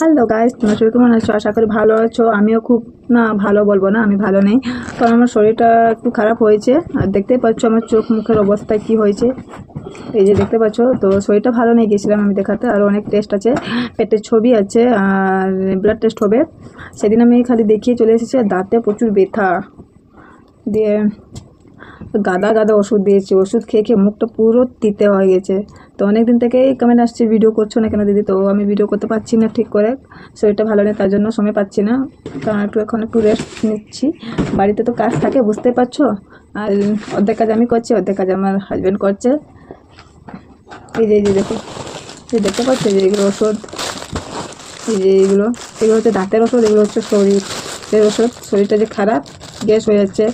Hello guys, তোমরা সবাই কেমন আছো? আশা করি ভালো আছো। আমিও খুব, না, ভালো বলব না, আমি ভালো নেই। কারণ আমার শরীরটা একটু খারাপ হয়েছে। আর দেখতেই পাচ্ছ আমার চোখ মুখের অবস্থা কি হয়েছে। এই যে দেখতে পাচ্ছ, তো শরীরটা ভালো নেই গেছিলাম আমি দেখাতে। আরও অনেক টেস্ট আছে, পেটের ছবি আছে, আর ব্লাড টেস্ট হবে। সেদিন আমি খালি দেখিয়ে চলে এসেছি, আর দাঁতে প্রচুর ব্যথা। দিয়ে গাদা গাদা ওষুধ দিয়েছি, ওষুধ খেয়ে খেয়ে মুখটা পুরো তিতে হয়ে গেছে। তো অনেক দিন থেকেই কমেন্ট আসছে, ভিডিও করছ না কেন দিদি? তো আমি ভিডিও করতে পারছি না ঠিক করে, শরীরটা ভালো নেই, তার জন্য সময় পাচ্ছি না। কারণ একটু এখন একটু রেস্ট নিচ্ছি। বাড়িতে তো কাজ থাকে বুঝতে পারছ? আর অর্ধেক কাজ আমি করছি, অর্ধেক কাজ আমার হাজব্যান্ড করছে। এই যে এই যে দেখো, এই দেখতে পাচ্ছ যে এগুলো ওষুধ। এই যে এইগুলো এগুলো হচ্ছে দাঁতের ওষুধ, এগুলো হচ্ছে শরীরের ওষুধ, শরীরটা যে খারাপ, গ্যাস হয়ে যাচ্ছে।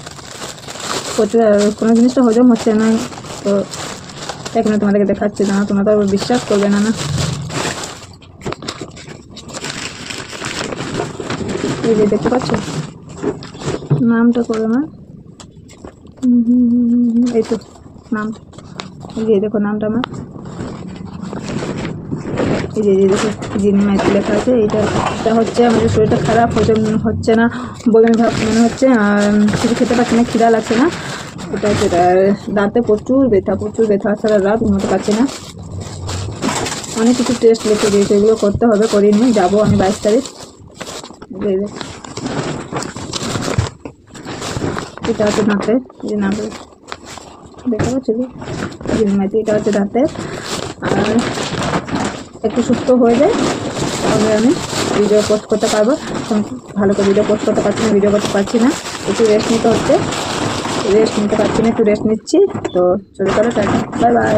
কোনো জিনিসটা হজম হচ্ছে না। তো এখানে তোমাদেরকে দেখাচ্ছি না। তোমরা তো বিশ্বাস করবে না না। এই যে দেখতে পাচ্ছ? নামটা করে না। এই তো, নামটা। এই যে দেখো, নামটা আমার। এই যে দেখো জিনি মাইতি লেখা আছে এইটা, এটা হচ্ছে আমাদের শরীরটা খারাপ, হজম হচ্ছে না, বমি ভাব মনে হচ্ছে কিছু খেতে পারছি না, খিদা লাগছে না। এটা আর দাঁতে প্রচুর ব্যথা প্রচুর ব্যথা, সারা রাত ঘুমোতে পারছি না। অনেক কিছু টেস্ট লিখে দিয়েছে, এগুলো করতে হবে, করিনি, যাব আমি বাইশ তারিখ। এটা হচ্ছে দাঁতে, যে নামটা দেখা পাচ্ছি জিনি মাইতি এটা হচ্ছে দাঁতে। আর একটু সুস্থ হয়ে যায়, তাহলে আমি ভিডিও পোস্ট করতে পারব। ভালো করে ভিডিও পোস্ট করতে পারছি না ভিডিও করতে পারছি না। একটু রেস্ট নিতে হচ্ছে। রেস্ট নিতে পারছি না, একটু রেস্ট নিচ্ছি। তো চলে, চলো বাই বাই